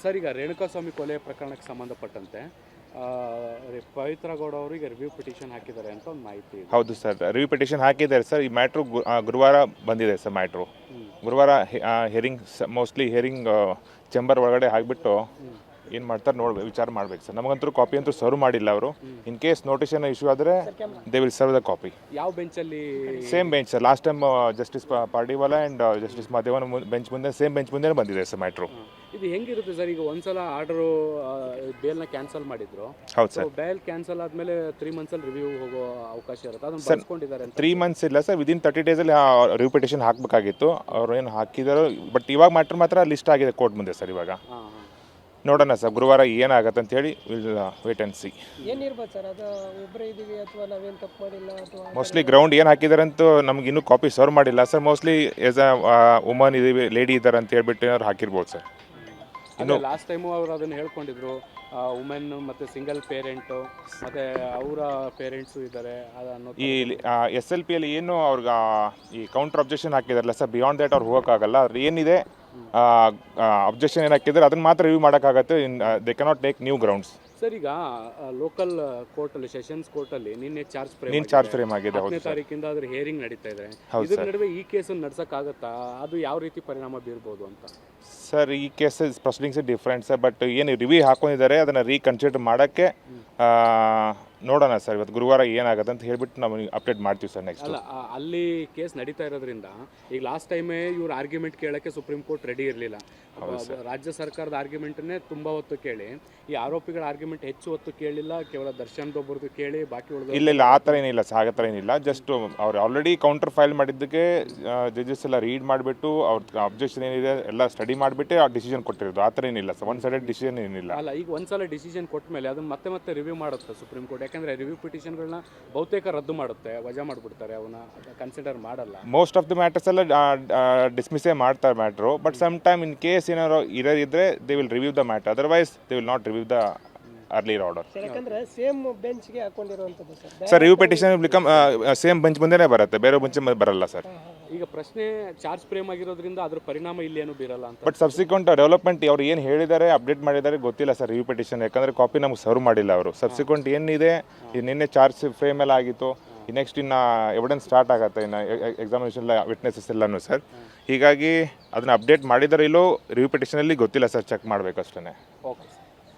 Sir ಈಗ ರೇಣುಕಾಸ್ವಾಮಿ ಕೊಲೆ ಪ್ರಕರಣಕ್ಕೆ ಸಂಬಂಧಪಟ್ಟಂತೆ ಪವಿತ್ರ ಗೌಡ ಅವರಿಗೆ ರಿವ್ಯೂ ಪಿಟಿಷನ್ ಹಾಕಿದ್ದಾರೆ ಅಂತ ಒಂದು ಮಾಹಿತಿ ಹೌದು ಸರ್ ರಿವ್ಯೂ ಪಿಟಿಷನ್ ಹಾಕಿದ್ದಾರೆ ಸರ್. ಈ ಮ್ಯಾಟ್ರು ಗುರುವಾರ ಬಂದಿದೆ ಸರ್ ಮ್ಯಾಟ್ರು. ಗುರುವಾರ ಹಿಯರಿಂಗ್ ಮೋಸ್ಟ್ಲಿ ಹಿಯರಿಂಗ್ ಚೇಂಬರ್ ಒಳಗಡೆ ಹಾಕಿಬಿಟ್ಟು ಏನು ಮಾಡ್ತಾರೆ ನೋಡ್ಬೇಕು ವಿಚಾರ ಮಾಡ್ಬೇಕು ಸರ್. ನಮಗಂತೂ ಕಾಪಿ ಅಂತೂ ಸರ್ವ್ ಮಾಡಿಲ್ಲ ಅವರು. ಇನ್ ಕೇಸ್ ನೋಟಿಷನ್ ಇಶ್ಯೂ ಆದರೆ they will serve the copy ಯಾವ ಬೆಂಚಲ್ಲಿ same bench sir last time justice Pardiwala and justice ಮಾದೇವನ bench ಮುಂದೆ ಸೇಮ್ ಬೆಂಚ್ ಮುಂದೆ ಬಂದಿದೆ ಸರ್ ಮ್ಯಾಟ್ರು ಇದು ಹೆಂಗಿರುತ್ತೆ ಸರ್ ಈಗ ಒಂದ್ಸಲ ಆರ್ಡರು ಬೇಲ್ನ ಕ್ಯಾನ್ಸಲ್ ಮಾಡಿದ್ರು. ಹೌದು ಸರ್ ಬೇಲ್ ಕ್ಯಾನ್ಸಲ್ ಆದ್ಮೇಲೆ ತ್ರೀ ಮಂತ್ಸಲ್ಲಿ ರಿವ್ಯೂ ಹೋಗೋ ಅವಕಾಶ ಇರುತ್ತೆ. ಅದನ್ನು ಬರ್ಸ್ಕೊಂಡಿದ್ದಾರೆ ತ್ರೀ ಮಂತ್ಸ್ ಇಲ್ಲ ಸರ್ ವಿದಿನ್ ತರ್ಟಿ ಡೇಸಲ್ಲಿ ರಿವ್ಯೂ ಪಿಟಿಷನ್ ಹಾಕಬೇಕಾಗಿತ್ತು. ಅವ್ರು ಏನು ಹಾಕಿದಾರೋ ಬಟ್ ಇವಾಗ ಮ್ಯಾಟ್ರ್ ಮಾತ್ರ ಲಿಸ್ಟ್ ಆಗಿದೆ ಕೋರ್ಟ್ ಮುಂದೆ ಸರ್ ಇವಾಗ. ನೋಡೋಣ ಸರ್ ಗುರುವಾರ ಏನಾಗತ್ತೆ ಅಂತ ಹೇಳಿ ವಿಲ್ ವೇಟ್ ಆ್ಯಂಡ್ ಸಿ ಏನಿರ್ಬೋದು ಸರ್ ಅದು ಒಬ್ಬರೇ ಇದೀವಿ ಅಥವಾ ನಾವೇನು ತಪ್ಪು ಮಾಡಿಲ್ಲ ಅಥವಾ ಮೋಸ್ಟ್ಲಿ ಗ್ರೌಂಡ್ ಏನು ಹಾಕಿದ್ದಾರೆ ಅಂತ ನಮ್ಗೆ ಇನ್ನೂ ಕಾಪಿ ಸರ್ವ್ ಮಾಡಿಲ್ಲ. Sir mostly as a woman ಇದೀವಿ ಲೇಡಿ ಇದ್ದಾರೆ ಅಂತ ಹೇಳ್ಬಿಟ್ಟು ಏನಾದ್ರು ಹಾಕಿರ್ಬೋದು ಸರ್. ಇನ್ನು ಲಾಸ್ಟ್ ಟೈಮು ಅವ್ರು ಅದನ್ನು ಹೇಳ್ಕೊಂಡಿದ್ರು ವುಮೆನ್ ಮತ್ತು ಸಿಂಗಲ್ ಪೇರೆಂಟು ಮತ್ತು ಅವರ ಪೇರೆಂಟ್ಸು ಇದ್ದಾರೆ ಅದನ್ನು ಈ ಎಸ್ ಎಲ್ ಪಿಯಲ್ಲಿ ಏನು ಅವ್ರಿಗೆ ಈ ಕೌಂಟರ್ ಅಬ್ಜೆಕ್ಷನ್ ಹಾಕಿದಾರಲ್ಲ ಸರ್ ಬಿಯಾಂಡ್ ದಟ್ ಅವ್ರು ಹೋಗೋಕ್ಕಾಗಲ್ಲ. ಅವ್ರು ಏನಿದೆ ಅಬ್ಜೆಕ್ಷನ್ ಏನು ಹಾಕಿದ್ರೆ ಅದನ್ನ ಮಾತ್ರ review ಮಾಡೋಕ್ಕಾಗತ್ತೆ. In they cannot take new grounds sir ಈಗ ಲೋಕಲ್ ಕೋರ್ಟಲ್ಲಿ ಸೆಷನ್ಸ್ ಕೋರ್ಟಲ್ಲಿ ನಿನ್ನೆ ಚಾರ್ಜ್ ಫ್ರೇಮ್ ನಿನ್ನೆ ಚಾರ್ಜ್ ಫ್ರೇಮ್ ಆಗಿದೆ. ಹೌದು ತಾರೀಕಿಂದ ಅದ್ರ ಹೇರಿಂಗ್ ನಡೀತಾ ಇದೆ. ಇದ್ರ ನಡುವೆ ಈ ಕೇಸನ್ನು ನಡ್ಸೋಕ್ಕಾಗತ್ತಾ? ಅದು ಯಾವ ರೀತಿ ಪರಿಣಾಮ ಬೀರ್ಬೋದು ಅಂತ? ಸರ್ ಈ cases proceedings different sir but ಏನು ರಿವ್ಯೂ ಹಾಕೊಂಡಿದ್ದಾರೆ ಅದನ್ನು ರೀಕನ್ಸಿಡರ್ ಮಾಡೋಕ್ಕೆ ನೋಡೋಣ ಸರ್ ಇವತ್ತು ಗುರುವಾರ ಏನಾಗುತ್ತೆ ಅಂತ ಹೇಳ್ಬಿಟ್ಟು ನಾವು ಅಪ್ಡೇಟ್ ಮಾಡ್ತೀವಿ ಸರ್ ನೆಕ್ಸ್ಟ್ ಅಲ್ಲ ಆ, ಅಲ್ಲಿ ಕೇಸ್ ನಡೀತಾ ಇರೋದ್ರಿಂದ ಈಗ ಲಾಸ್ಟ್ ಟೈಮೇ ಇವ್ರ ಆರ್ಗ್ಯುಮೆಂಟ್ ಕೇಳಕ್ಕೆ ಸುಪ್ರೀಂ ಕೋರ್ಟ್ ರೆಡಿ ಇರಲಿಲ್ಲ. ರಾಜ್ಯ ಸರ್ಕಾರದ ಆರ್ಗ್ಯುಮೆಂಟನ್ನೇ ತುಂಬಾ ಹೊತ್ತು ಕೇಳಿ ಈ ಆರೋಪಿಗಳ ಆರ್ಗ್ಯುಮೆಂಟ್ ಹೆಚ್ಚು ಹೊತ್ತು ಕೇಳಿಲ್ಲ ಕೇವಲ ದರ್ಶನ್ದೊಬ್ಬರದ್ದು ಕೇಳಿ ಬಾಕಿ ಉಳಿದ ಇಲ್ಲ ಇಲ್ಲ ಆ ಥರ ಏನಿಲ್ಲ ಸರ್ ಆ ಥರ ಏನಿಲ್ಲ. ಜಸ್ಟ್ ಅವ್ರು ಆಲ್ರೆಡಿ ಕೌಂಟರ್ ಫೈಲ್ ಮಾಡಿದ್ದಕ್ಕೆ ಜಡ್ಜಸ್ ಎಲ್ಲ ರೀಡ್ ಮಾಡಿಬಿಟ್ಟು ಅವ್ರ ಅಬ್ಜೆಕ್ಷನ್ ಏನಿದೆ ಎಲ್ಲ ಸ್ಟಡಿ ಮಾಡಿಬಿಟ್ಟೆ ಆ ಡಿಸಿಷನ್ ಕೊಟ್ಟಿರೋದು. ಆ ಥರ ಏನಿಲ್ಲ ಸರ್ ಒನ್ ಸೈಡೆಡ್ ಡಿಸಿಷನ್ ಏನಿಲ್ಲ. ಅಲ್ಲ ಈಗ ಒಂದ್ಸಲ ಡಿಸಿಷನ್ ಕೊಟ್ಟ ಮೇಲೆ ಅದನ್ನ ಮತ್ತೆ ಮತ್ತೆ ರಿವ್ಯೂ ಮಾಡುತ್ತೆ ಸುಪ್ರೀಂ ಕೋರ್ಟ್ ಯಾಕಂದ್ರೆ ರಿವ್ಯೂ ಪಿಟಿಷನ್ಗಳನ್ನ ಬಹುತೇಕ ರದ್ದು ಮಾಡುತ್ತೆ ವಜಾ ಮಾಡಿಬಿಡ್ತಾರೆ ಅವನ್ನ ಕನ್ಸಿಡರ್ ಮಾಡಲ್ಲ. ಮೋಸ್ಟ್ ಆಫ್ ದಿ ಮ್ಯಾಟರ್ಸ್ ಎಲ್ಲ ಡಿಸ್ಮಿಸೇ ಮಾಡ್ತಾರೆ matter but some time in case ಏನಾದ್ರು ಇರೋದಿದ್ರೆ they will review the matter otherwise they will not review the earlier order sir ಯಾಕಂದ್ರೆ ಸೇಮ್ ಬೆಂಚ್ಗೆ ಹಾಕೊಂಡಿರುವಂಥದ್ದು sir. Sir review petition become same bench ಮುಂದೆನೇ ಬರುತ್ತೆ. ಬೇರೆ ಬೆಂಚ್ ಬರಲ್ಲ ಸರ್. ಈಗ ಪ್ರಶ್ನೆ ಚಾರ್ಜ್ ಫ್ರೇಮ್ ಆಗಿರೋದ್ರಿಂದ ಅದ್ರ ಪರಿಣಾಮ ಇಲ್ಲಿ ಏನು ಬೀರಲ್ಲ ಅಂತ? ಬಟ್ ಸಬ್ಸಿಕ್ವೆಂಟ್ ಡೆವಲಪ್ಮೆಂಟ್ ಅವ್ರು ಏನು ಹೇಳಿದ್ದಾರೆ ಅಪ್ಡೇಟ್ ಮಾಡಿದ್ದಾರೆ ಗೊತ್ತಿಲ್ಲ ಸರ್ ರಿವ್ಯೂ ಪೆಟಿಷನ್ ಯಾಕಂದ್ರೆ ಕಾಪಿ ನಮ್ಗೆ ಸರ್ವ್ ಮಾಡಿಲ್ಲ ಅವರು. ಸಬ್ಸಿಕ್ವೆಂಟ್ ಏನಿದೆ ಈ ನಿನ್ನೆ ಚಾರ್ಜ್ ಫ್ರೇಮ್ ಎಲ್ಲ ಆಗಿತ್ತು. ನೆಕ್ಸ್ಟ್ ಇನ್ನು ಎವಿಡೆನ್ಸ್ ಸ್ಟಾರ್ಟ್ ಆಗುತ್ತೆ. ಇನ್ನು ಎಕ್ಸಾಮಿನೇಷನ್ ಎಲ್ಲ ವಿಟ್ನೆಸಸ್ ಎಲ್ಲನೂ ಸರ್. ಹೀಗಾಗಿ ಅದನ್ನ ಅಪ್ಡೇಟ್ ಮಾಡಿದಾರೆ ಇಲ್ಲೋ ರಿವ್ಯೂ ಪಿಟಿಷನಲ್ಲಿ ಗೊತ್ತಿಲ್ಲ ಸರ್ ಚೆಕ್ ಮಾಡಬೇಕು ಅಷ್ಟೇ ಓಕೆ